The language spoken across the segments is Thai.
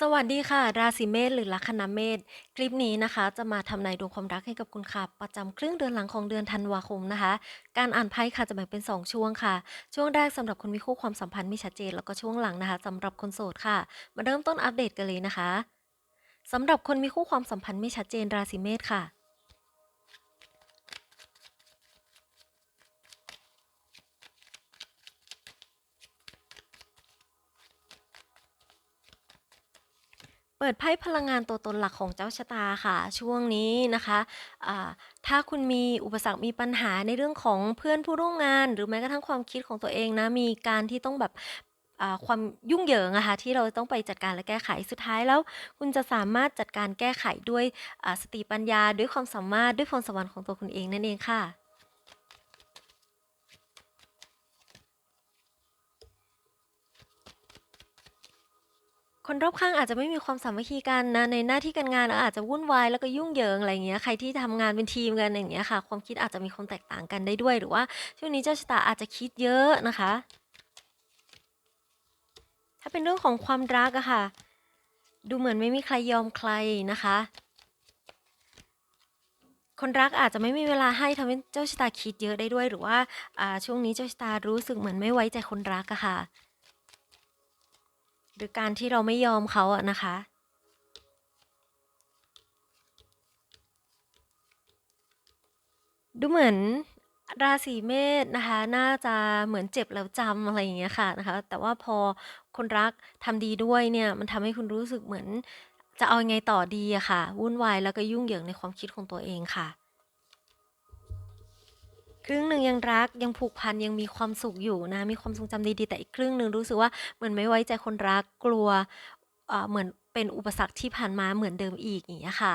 สวัสดีค่ะ ราศีเมษหรือลัคนาเมษคลิปนี้นะคะ จะมาทำนายดวงความรักให้กับคุณค่ะ ประจำครึ่งเดือนหลังของเดือนธันวาคมนะคะ การอ่านไพ่ค่ะจะแบ่งเป็น 2 ช่วงค่ะ ช่วงแรกสำหรับคนมีคู่ความสัมพันธ์ไม่ชัดเจน แล้วก็ช่วงหลังนะคะสำหรับคนโสดค่ะ มาเริ่มต้นอัปเดตกันเลยนะคะสำหรับคนมีคู่ความสัมพันธ์ไม่ชัดเจนราศีเมษค่ะ เปิดไพ่พลังงานตัวตนหลักของเจ้าชะตาค่ะ ช่วงนี้นะคะอ่าถ้าคุณมีอุปสรรคมีปัญหาในเรื่องของเพื่อนผู้ร่วมงาน หรือแม้กระทั่งความคิดของตัวเองนะมีการที่ต้องแบบอ่าความยุ่งเหยิงอะค่ะที่เราต้องไปจัดการและแก้ไขสุดท้ายแล้ว คุณจะสามารถจัดการแก้ไขด้วยอ่าสติปัญญาด้วยความสามารถด้วยพรสวรรค์ของตัวคุณเองนั่นเองค่ะ คนรอบข้างอาจจะไม่มีความสามัคคีกันนะ ในหน้าที่การงานอาจจะวุ่นวาย แล้วก็ยุ่งเหยิง อะไรอย่างเงี้ย ใครที่ทำงานเป็นทีมกัน อย่างเงี้ยค่ะ ความคิดอาจจะมีความแตกต่างกันได้ด้วย หรือว่าช่วงนี้เจ้าชะตาอาจจะคิดเยอะนะคะ ถ้าเป็นเรื่องของความรักอะค่ะ ดูเหมือนไม่มีใครยอมใครนะคะ คนรักอาจจะไม่มีเวลาให้ทำให้เจ้าชะตาคิดเยอะได้ด้วย หรือว่าอ่าช่วงนี้เจ้าชะตารู้สึกเหมือนไม่ไว้ใจคนรักอะค่ะ หรือการที่เราไม่ยอมเขาอะนะคะ ดูเหมือนราศีเมษนะคะ น่าจะเหมือนเจ็บแล้วจำอะไรอย่างเงี้ยค่ะนะคะ แต่ว่าพอคนรักทำดีด้วยเนี่ยมันทำให้คุณรู้สึกเหมือนจะเอายังไงต่อดีอะค่ะ วุ่นวายแล้วก็ยุ่งเหยิงในความคิดของตัวเองค่ะ ครึ่งหนึ่งยังรักยังผูกพันยังมีความสุขอยู่นะ มีความทรงจำดีๆ แต่อีกครึ่งหนึ่งรู้สึกว่าเหมือนไม่ไว้ใจคนรักกลัวเอ่อเหมือนเป็นอุปสรรคที่ผ่านมาเหมือนเดิมอีกอย่างเงี้ยค่ะ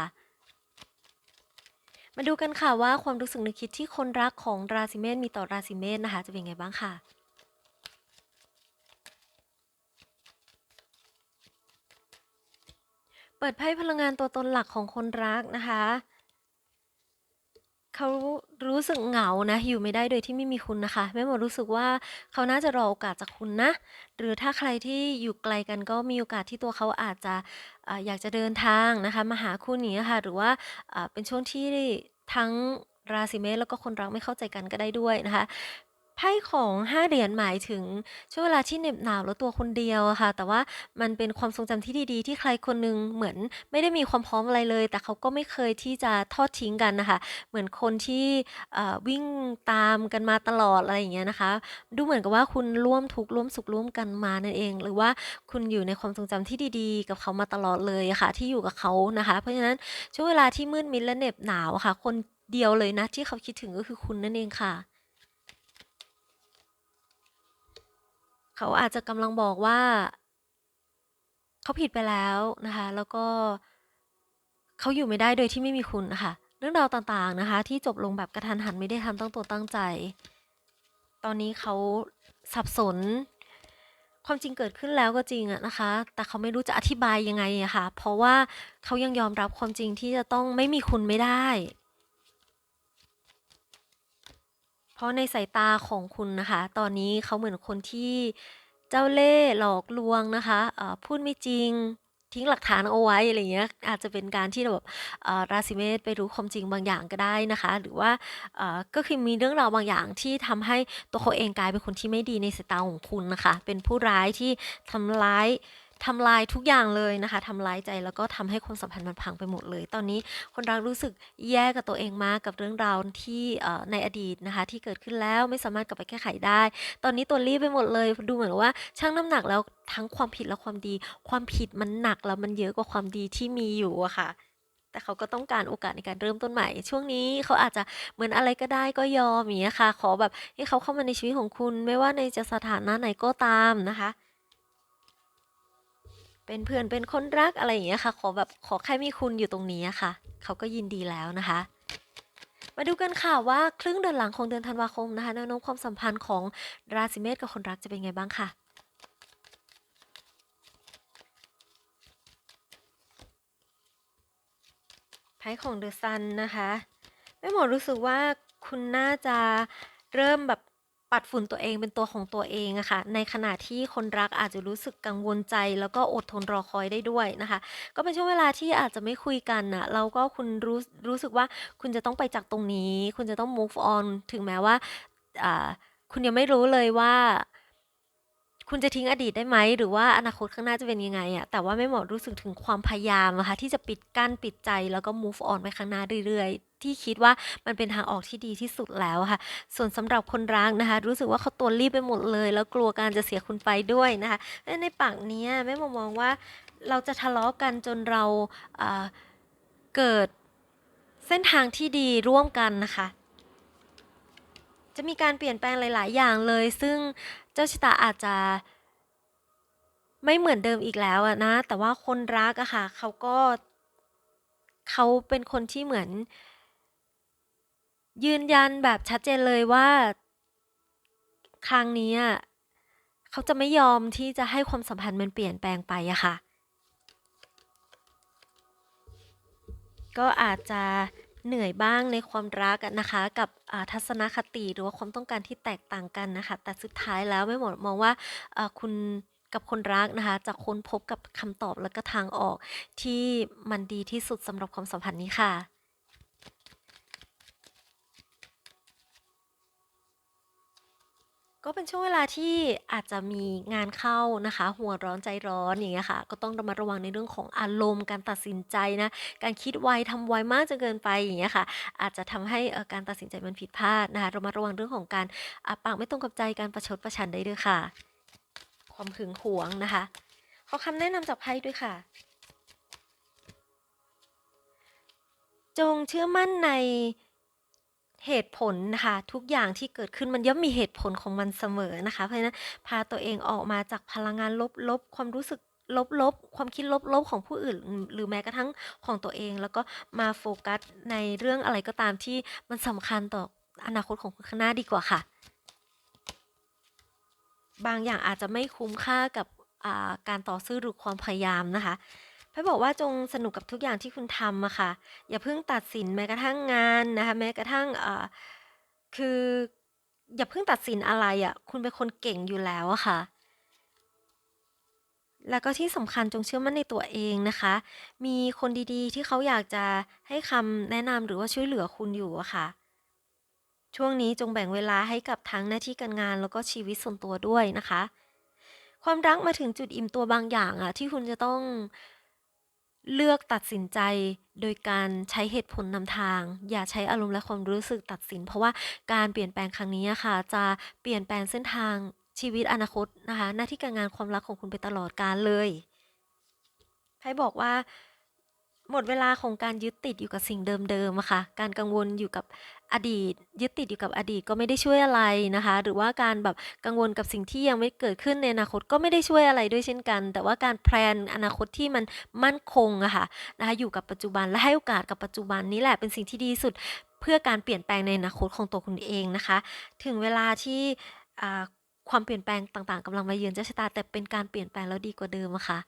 มาดูกันค่ะว่าความรู้สึกนึกคิดที่คนรักของราศีเมษมีต่อราศีเมษนะคะ จะเป็นไงบ้างค่ะเปิดไพ่พลังงานตัวตนหลักของคนรักนะคะ เขารู้สึกเหงานะ อยู่ไม่ได้โดยที่ไม่มีคุณนะคะ แม่หมอรู้สึกว่าเขาน่าจะรอโอกาสจากคุณนะ หรือถ้าใครที่อยู่ไกลกันก็มีโอกาสที่ตัวเขาอาจจะอ่าอยากจะเดินทางนะคะมาหาคุณอย่างนี้ยค่ะ หรือว่าอ่าเป็นช่วงที่ทั้งราศีเมษแล้วก็คนรักไม่เข้าใจกันก็ได้ด้วยนะคะ ไพ่ของห้าเหรียญหมายถึงช่วงเวลาที่เหน็บหนาวแล้วตัวคนเดียวอะค่ะ แต่ว่ามันเป็นความทรงจำที่ดีๆ ที่ใครคนหนึงเหมือนไม่ได้มีความพร้อมอะไรเลย แต่เขาก็ไม่เคยที่จะทอดทิ้งกันนะคะ เหมือนคนที่เอ่อวิ่งตามกันมาตลอดอะไรอย่างเงี้ยนะคะ ดูเหมือนกับว่าคุณร่วมทุกข์ร่วมสุขร่วมกันมานั่นเอง หรือว่าคุณอยู่ในความทรงจำที่ดีๆ กับเขามาตลอดเลยอะค่ะ ที่อยู่กับเขานะคะ เพราะฉะนั้นช่วงเวลาที่มืดมิดและเหน็บหนาวอะค่ะ คนเดียวเลยนะที่เขาคิดถึงก็คือคุณนั่นเองค่ะ เขาอาจจะกำลังบอกว่า เขาผิดไปแล้วนะคะ แล้วก็เขาอยู่ไม่ได้โดยที่ไม่มีคุณนะคะเรื่องราวต่างๆนะคะ ที่จบลงแบบกระทันหันไม่ได้ทำตั้งตัวตั้งใจ ตอนนี้เขาสับสน ความจริงเกิดขึ้นแล้วก็จริงอะนะคะ แต่เขาไม่รู้จะอธิบายยังไงอะค่ะ เพราะว่าเขายังยอมรับความจริงที่จะต้องไม่มีคุณไม่ได้ เพ ราะในสายตาของคุณนะคะ ตอนนี้เขาเหมือนคนที่เจ้าเล่ห์หลอกลวงนะคะเอ่อพูดไม่จริงทิ้งหลักฐานเอาไว้อะไรเงี้ยอาจจะเป็นการที่แบบราศีเมษไปรู้ความจริงบางอย่างก็ได้นะคะ หรือว่าก็คือมีเรื่องราวบางอย่างที่ทำให้ตัวเขาเองกลายเป็นคนที่ไม่ดีในสายตาของคุณนะคะ เป็นผู้ร้ายที่ทำร้าย ทำลายทุกอย่างเลยนะคะทำร้ายใจแล้วก็ทำให้ความสัมพันธ์มันพังไปหมดเลย ตอนนี้คนรักรู้สึกแย่กับตัวเองมากกับเรื่องราวที่ในอดีตนะคะที่เกิดขึ้นแล้วไม่สามารถกลับไปแก้ไขได้ ตอนนี้ตัวรีบไปหมดเลย ดูเหมือนว่าชั่งน้ำหนักแล้วทั้งความผิดและความดี ความผิดมันหนักแล้วมันเยอะกว่าความดีที่มีอยู่อะค่ะแต่เขาก็ต้องการโอกาสในการเริ่มต้นใหม่ ช่วงนี้เขาอาจจะเหมือนอะไรก็ได้ก็ยอมอย่างเงี้ค่ะ ขอแบบให้เขาเข้ามาในชีวิตของคุณ ไม่ว่าในจะสถานะไหนก็ตามนะคะ เป็นเพื่อนเป็นคนรักอะไรอย่างเงี้ยค่ะ ขอแบบขอแค่มีคุณอยู่ตรงนี้อะค่ะ เขาก็ยินดีแล้วนะคะ มาดูกันค่ะว่าครึ่งเดือนหลังของเดือนธันวาคมนะคะแนวโน้มความสัมพันธ์ของราศีเมษกับคนรักจะเป็นไงบ้างค่ะไพ่ของเดอะซันนะคะแม่หมอรู้สึกว่าคุณน่าจะเริ่มแบบ ปัดฝุ่นตัวเองเป็นตัวของตัวเองอะค่ะในขณะที่คนรักอาจจะรู้สึกกังวลใจ แล้วก็อดทนรอคอยได้ด้วยนะคะ ก็เป็นช่วงเวลาที่อาจจะไม่คุยกันน่ะแล้วก็คุณรู้รู้สึกว่าคุณจะต้องไปจากตรงนี้ คุณจะต้อง move on ถึงแม้ว่าคุณยังไม่รู้เลยว่า คุณจะทิ้งอดีตได้ไหม หรือว่าอนาคตข้างหน้าจะเป็นยังไงอะแต่ว่าแม่หมอรู้สึกถึงความพยายามนะคะที่จะปิดกั้นปิดใจแล้วก็ move on ไปข้างหน้าเรื่อยๆ ที่คิดว่ามันเป็นทางออกที่ดีที่สุดแล้วค่ะ ส่วนสำหรับคนรักนะคะ รู้สึกว่าเขาตัวรีบไปหมดเลย แล้วกลัวการจะเสียคุณไปด้วยนะคะและในปากเนี้ยแม่หมอมองว่าเราจะทะเลาะกันจนเราอ่าเกิดเส้นทางที่ดีร่วมกันนะคะ จะมีการเปลี่ยนแปลงหลาย ๆ อย่างเลย ซึ่ง เจ้าชะตาอาจจะไม่เหมือนเดิมอีกแล้วอะนะ แต่ว่าคนรักอะค่ะ เขาก็เขาเป็นคนที่เหมือน ยืนยันแบบชัดเจนเลยว่า ครั้งนี้เขาจะไม่ยอมที่จะให้ความสัมพันธ์มันเปลี่ยนแปลงไปอะค่ะ ก็อาจจะ เหนื่อยบ้างในความรักนะคะ กับทัศนคติหรือว่าความต้องการที่แตกต่างกันนะคะ แต่สุดท้ายแล้วไม่หมดมองว่าคุณกับคนรักนะคะจะค้นพบกับคำตอบและก็ทางออกที่มันดีที่สุดสำหรับความสัมพันธ์นี้ค่ะ ก็เป็นช่วงเวลาที่อาจจะมีงานเข้านะคะ หัวร้อนใจร้อนอย่างเงี้ยค่ะ ก็ต้องระมัดระวังในเรื่องของอารมณ์การตัดสินใจนะ การคิดไวทำไวมากจนเกินไปอย่างเงี้ยค่ะ อาจจะทำให้เอ่อการตัดสินใจมันผิดพลาดนะคะระมัดระวังเรื่องของการอ่าปากไม่ตรงกับใจการประชดประชันได้ด้วยค่ะ ความหึงหวงนะคะ ขอคำแนะนำจากไพ่ด้วยค่ะ จงเชื่อมั่นใน เหตุผลนะคะทุกอย่างที่เกิดขึ้นมันย่อมมีเหตุผลของมันเสมอนะคะ เพราะฉะนั้นพาตัวเองออกมาจากพลังงานลบๆความรู้สึกลบๆ ความคิดลบๆ ของผู้อื่น หรือแม้กระทั่งของตัวเอง แล้วก็มาโฟกัสในเรื่องอะไรก็ตามที่มันสำคัญต่ออนาคตของคุณข้างหน้าดีกว่าค่ะ บางอย่างอาจจะไม่คุ้มค่ากับการต่อสู้หรือความพยายามนะคะ ไพ่บอกว่าจงสนุกกับทุกอย่างที่คุณทำอะค่ะ อย่าเพิ่งตัดสินแม้กระทั่งงานนะคะ แม้กระทั่งอ่าคืออย่าเพิ่งตัดสินอะไรอะคุณเป็นคนเก่งอยู่แล้วอะค่ะ แล้วก็ที่สำคัญจงเชื่อมั่นในตัวเองนะคะ มีคนดีๆ ที่เขาอยากจะให้คำแนะนำหรือว่าช่วยเหลือคุณอยู่อะค่ะ ช่วงนี้จงแบ่งเวลาให้กับทั้งหน้าที่การงานแล้วก็ชีวิตส่วนตัวด้วยนะคะ ความรักมาถึงจุดอิ่มตัวบางอย่างอะที่คุณจะต้อง เลือกตัดสินใจโดยการใช้เหตุผลนำทาง อย่าใช้อารมณ์และความรู้สึกตัดสิน เพราะว่าการเปลี่ยนแปลงครั้งนี้อะค่ะ จะเปลี่ยนแปลงเส้นทางชีวิตอนาคตนะคะ หน้าที่การงานความรักของคุณไปตลอดกาลเลยไพ่บอกว่าหมดเวลาของการยึดติดอยู่กับสิ่งเดิมๆอะค่ะ การกังวลอยู่กับ อดีต ยึดติดอยู่กับอดีตก็ไม่ได้ช่วยอะไรนะคะ หรือว่าการแบบกังวลกับสิ่งที่ยังไม่เกิดขึ้นในอนาคตก็ไม่ได้ช่วยอะไรด้วยเช่นกัน แต่ว่าการแพลนอนาคตที่มันมั่นคงอะค่ะนะคะอยู่กับปัจจุบันและให้โอกาสกับปัจจุบันนี้แหละเป็นสิ่งที่ดีสุด เพื่อการเปลี่ยนแปลงในอนาคตของตัวคุณเองนะคะ ถึงเวลาที่ความเปลี่ยนแปลงต่างๆกำลังมาเยือนเจ้าชะตา แต่เป็นการเปลี่ยนแปลงแล้วดีกว่าเดิมอะค่ะ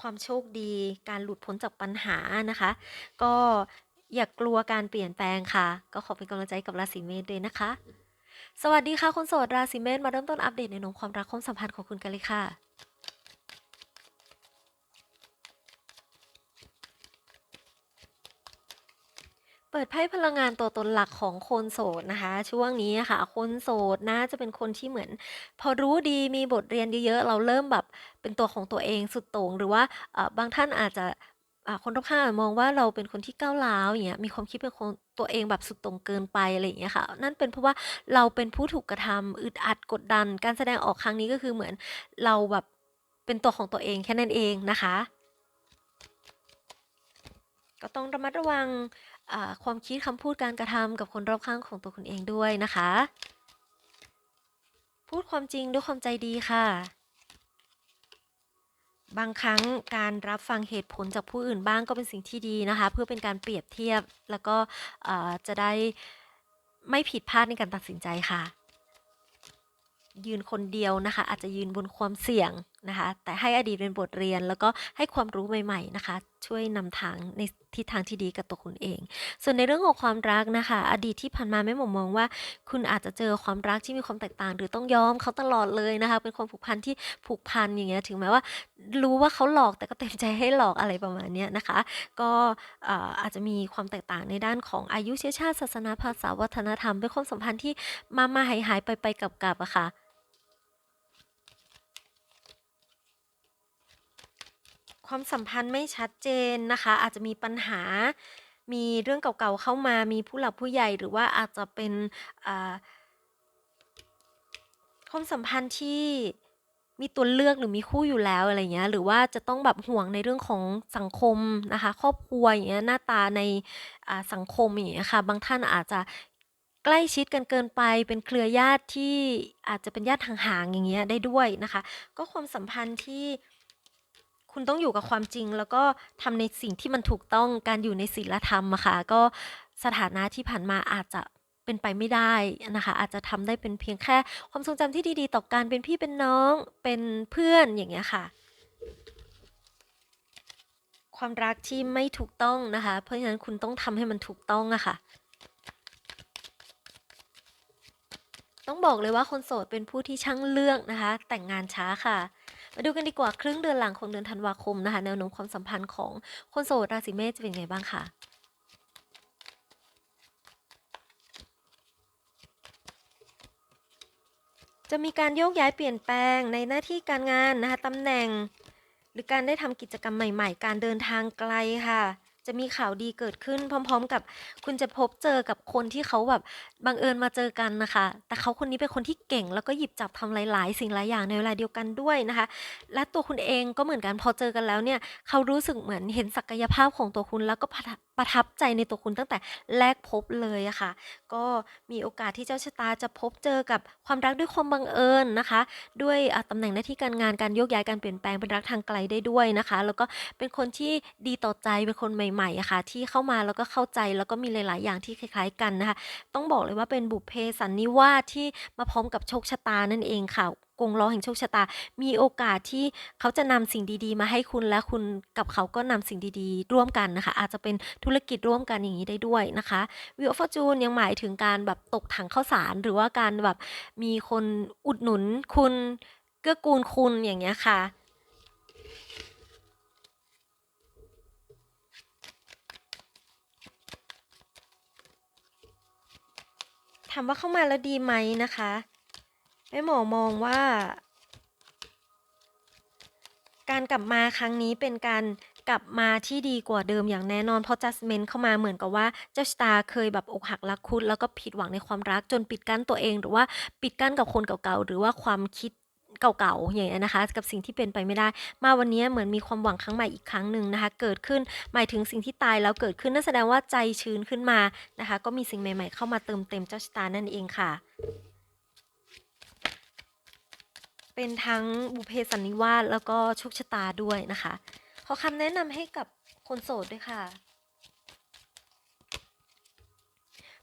ความโชคดี การหลุดพ้นจากปัญหานะคะ ก็ อย่ากลัวการเปลี่ยนแปลงค่ะ ก็ขอเป็นกำลังใจกับราศีเมษด้วยนะคะ สวัสดีค่ะคนโสดราศีเมษมาเริ่มต้นอัปเดตในนงความรักความสัมพันธ์ของคุณกันเลยค่ะเปิดไพ่พลังงานตัวตนหลักของคนโสดนะคะ ช่วงนี้ค่ะ คนโสดน่าจะเป็นคนที่เหมือน พอรู้ดีมีบทเรียนเยอะๆ เราเริ่มแบบเป็นตัวของตัวเองสุดโต่งหรือว่าบางท่านอาจจะ อ่า คนรอบข้างอาจมองว่าเราเป็นคนที่ก้าวร้าว อย่างเงี้ย มีความคิดเป็นคนตัวเองแบบสุดโต่งเกินไป อะไรอย่างเงี้ยค่ะ นั่นเป็นเพราะว่าเราเป็นผู้ถูกกระทำ อึดอัด กดดัน การแสดงออกครั้งนี้ ก็คือเหมือนเราแบบเป็นตัวของตัวเอง แค่นั้นเองนะคะ ก็ต้องระมัดระวัง อ่า ความคิด คำพูด การกระทำกับคนรอบข้างของตัวคุณเองด้วยนะคะ พูดความจริงด้วยความใจดีค่ะ บางครั้งการรับฟังเหตุผลจากผู้อื่นบ้างก็เป็นสิ่งที่ดีนะคะ เพื่อเป็นการเปรียบเทียบแล้วก็จะได้ไม่ผิดพลาดในการตัดสินใจค่ะ ยืนคนเดียวนะคะ อาจจะยืนบนความเสี่ยงนะคะ แต่ให้อดีตเป็นบทเรียน แล้วก็ให้ความรู้ใหม่ ๆ นะคะ ช่วยนำทางในทิศทางที่ดีกับตัวคุณเอง ส่วนในเรื่องของความรักนะคะ อดีตที่ผ่านมาไม่หมมองว่า คุณอาจจะเจอความรักที่มีความแตกต่าง หรือต้องยอมเขาตลอดเลยนะคะ เป็นความผูกพันที่ผูกพันอย่างเงี้ย ถึงแม้ว่ารู้ว่าเขาหลอกแต่ก็เต็มใจให้หลอกอะไรประมาณนี้นะคะ ก็เอ่อาจจะมีความแตกต่างในด้านของอายุเชื้อชาติศาสนาภาษาวัฒนธรรมเป็นความสัมพันธ์ที่มามาหายหายไปไปๆกลับอะค่ะ ความสัมพันธ์ไม่ชัดเจนนะคะ อาจจะมีปัญหา มีเรื่องเก่าๆเข้ามา มีผู้หลักผู้ใหญ่หรือว่าอาจจะเป็นความสัมพันธ์ที่มีตัวเลือกหรือมีคู่อยู่แล้วอะไรเงี้ยหรือว่าจะต้องแบบห่วงในเรื่องของสังคมนะคะ ครอบครัวอย่างเงี้ยหน้าตาในาสังคมอย่างเงี้ยค่ะบางท่านอาจจะใกล้ชิดกันเกินไปเป็นเครือญาติที่อาจจะเป็นญาติห่างๆอย่างเงี้ยได้ด้วยนะคะ ก็ความสัมพันธ์ที่ คุณต้องอยู่กับความจริง แล้วก็ทำในสิ่งที่มันถูกต้องการอยู่ในศีลธรรมอะค่ะก็สถานะที่ผ่านมาอาจจะเป็นไปไม่ได้นะคะ อาจจะทำได้เป็นเพียงแค่ ความทรงจำที่ดีๆ ต่อกันเป็นพี่เป็นน้องเป็นเพื่อนอย่างเงี้ยค่ะ ความรักที่ไม่ถูกต้องนะคะ เพราะฉะนั้นคุณต้องทำให้มันถูกต้องอะค่ะต้องบอกเลยว่าคนโสดเป็นผู้ที่ช่างเลือกนะคะ แต่งงานช้าค่ะ มาดูกันดีกว่าครึ่งเดือนหลังของเดือนธันวาคมนะคะ แนวโน้มความสัมพันธ์ของคนโสดราศีเมษจะเป็นไงบ้างค่ะจะมีการโยกย้ายเปลี่ยนแปลงในหน้าที่การงานนะคะตำแหน่ง หรือการได้ทำกิจกรรมใหม่ ๆ การเดินทางไกลค่ะ จะมีข่าวดีเกิดขึ้น พร้อม ๆ กับคุณจะพบเจอกับคนที่เขาแบบบังเอิญมาเจอกันนะคะ แต่เขาคนนี้เป็นคนที่เก่ง แล้วก็หยิบจับทำหลาย ๆ สิ่งหลายอย่างในเวลาเดียวกันด้วยนะคะ และตัวคุณเองก็เหมือนกันพอเจอกันแล้วเนี่ยเขารู้สึกเหมือนเห็นศักยภาพของตัวคุณแล้วก็ ประทับใจในตัวคุณตั้งแต่แรกพบเลยอะค่ะ ก็มีโอกาสที่เจ้าชะตาจะพบเจอกับความรักด้วยความบังเอิญนะคะ ด้วยอะตำแหน่งหน้าที่การงานการโยกย้ายการเปลี่ยนแปลงเป็นรักทางไกลได้ด้วยนะคะ แล้วก็เป็นคนที่ดีต่อใจเป็นคนใหม่ๆอะค่ะที่เข้ามาแล้วก็เข้าใจแล้วก็มีหลายๆ อย่างที่คล้าย ๆ กันนะคะ ต้องบอกเลยว่าเป็นบุพเพสันนิวาสที่มาพร้อมกับโชคชะตานั่นเองค่ะ กงล้อแห่งโชคชะตา มีโอกาสที่เขาจะนำสิ่งดีๆ มาให้คุณและคุณกับเขาก็นำสิ่งดีๆ ร่วมกันนะคะ อาจจะเป็นธุรกิจร่วมกันอย่างนี้ได้ด้วยนะคะวิวฟอร์จูนยังหมายถึงการแบบตกถังข้าวสาร หรือว่าการแบบมีคนอุดหนุนคุณเกื้อกูลคุณอย่างเงี้ยค่ะถามว่าเข้ามาแล้วดีไหมนะคะ แม่หมอมองว่า การกลับมาครั้งนี้เป็นการกลับมาที่ดีกว่าเดิมอย่างแน่นอนเพราะจัสเมนเข้ามาเหมือนกับว่าเจ้าชะตาเคยแบบอกหักรักคุดแล้วก็ผิดหวังในความรักจนปิดกั้นตัวเอง หรือว่าปิดกั้นกับคนเก่าๆหรือว่าความคิดเก่าๆอย่างเงี้นะคะ กับสิ่งที่เป็นไปไม่ได้ มาวันนี้เหมือนมีความหวังครั้งใหม่อีกครั้งหนึ่งนะคะ เกิดขึ้นหมายถึงสิ่งที่ตายแล้วเกิดขึ้นนั่นแสดงว่าใจชื้นขึ้นมานะคะ ก็มีสิ่งใหม่ ๆ เข้ามาเติมเต็มเจ้าชะตานั่นเองค่ะ เป็นทั้งบุเพสันนิวาสแล้วก็โชคชะตาด้วยนะคะ ขอคำแนะนำให้กับคนโสดด้วยค่ะ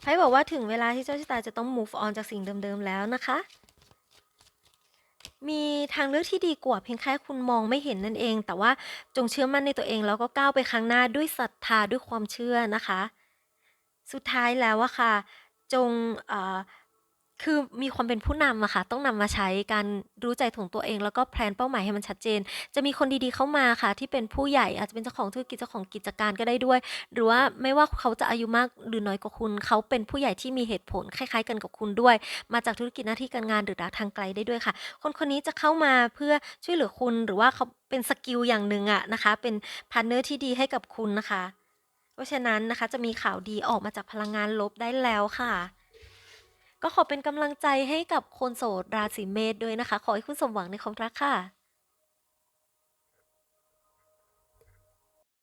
ไพ่บอกว่าถึงเวลาที่เจ้าชะตาจะต้อง move on จากสิ่งเดิมๆแล้วนะคะ มีทางเลือกที่ดีกว่าเพียงแค่คุณมองไม่เห็นนั่นเอง แต่ว่าจงเชื่อมั่นในตัวเองแล้วก็ก้าวไปข้างหน้าด้วยศรัทธาด้วยความเชื่อนะคะ สุดท้ายแล้วอะค่ะ จงเอ่อ คือมีความเป็นผู้นำอะค่ะ ต้องนำมาใช้การรู้ใจของตัวเอง แล้วก็ แพลน เป้าหมายให้มันชัดเจน จะมีคนดี ๆ เข้ามาค่ะ ที่เป็นผู้ใหญ่ อาจจะเป็นเจ้าของธุรกิจ เจ้าของกิจการก็ได้ด้วย หรือว่าไม่ว่าเขาจะอายุมากหรือน้อยกว่าคุณ เขาเป็นผู้ใหญ่ที่มีเหตุผลคล้าย ๆ กันกับคุณด้วย มาจากธุรกิจหน้าที่การงานหรือทางไกลได้ด้วยค่ะ คนคนนี้จะเข้ามาเพื่อช่วยเหลือคุณ หรือว่าเขาเป็นสกิลอย่างหนึ่งอะนะคะ เป็นพาร์ทเนอร์ที่ดีให้กับคุณนะคะ เพราะฉะนั้นนะคะ จะมีข่าวดีออกมาจากพลังงานลบได้แล้วค่ะ ก็ขอเป็นกำลังใจให้กับคนโสดราศีเมษด้วยนะคะ ขอให้คุณสมหวังในความรักค่ะ